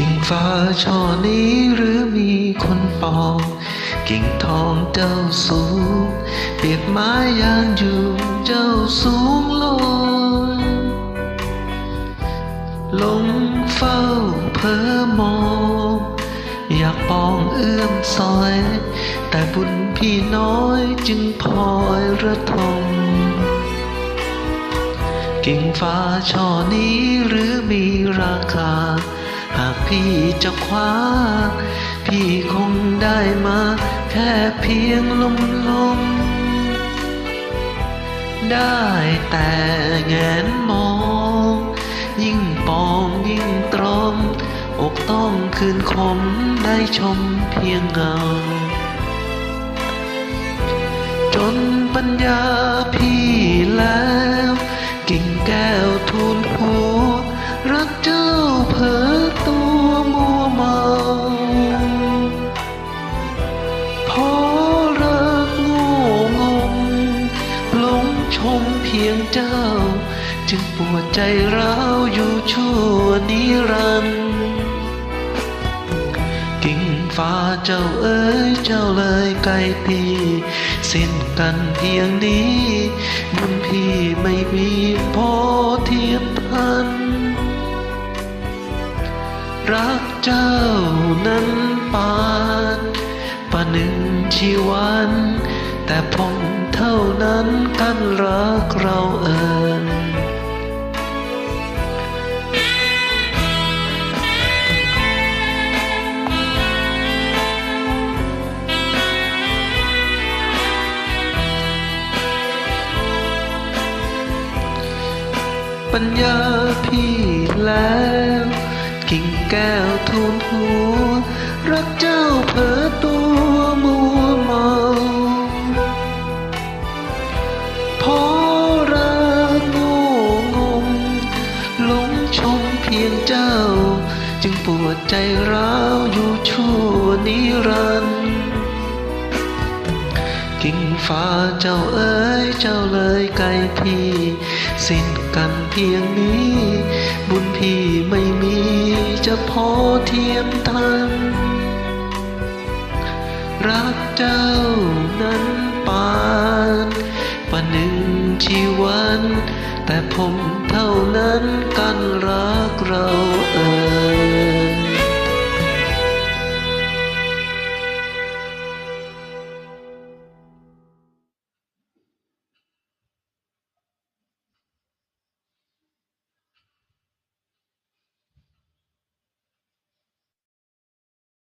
ิ่งฟ้าช่อนี้หรือมีคนปองกิ่งทองเจ้าสูงเปียกไม้ยางอยู่เจ้าสูงลอยลงเฝ้าเพ้อมองอยากปองเอื้อมซอย แต่บุญพี่น้อยจึงพลอยระทมกิ่งฟ้าช่อนี้หรือมีราคา พี่จะคว้า พี่คงได้มา แค่เพียงลมลม ได้แต่แงนมอง ยิ่งปองยิ่งตรม อกต้องคืนคมได้ชมเพียงเงา จนปัญญาพี่แล้ว เจ้า จึงปวดใจเราอยู่ชั่วนิรันดร์กิ่งฟ้าเจ้าเอ๋ยเจ้าเลยไกลพี่สิ้นกันเพียงนี้บุญพี่ไม่มีพอเทียมทัน รักเจ้านั้นปานประหนึ่งชีวัน แต่ผมเท่านั้นกันรักเราเอ่ยปัญญาพี่แล้ว กิ่งแก้วทูลหัวรักเจ้า พียงเจ้า จึงปวดใจร้าวอยู่ชั่วนิรันดร์กิ่งฟ้าเจ้าเอ๋ยเจ้าเลยไกลพี่ สิ้นกันเพียงนี้ บุญพี่ไม่มีจะพอเทียมทันรักเจ้านั้นปานประหนึ่งชีวัน แต่ผมเท่านั้นกันรักเราเอ่ย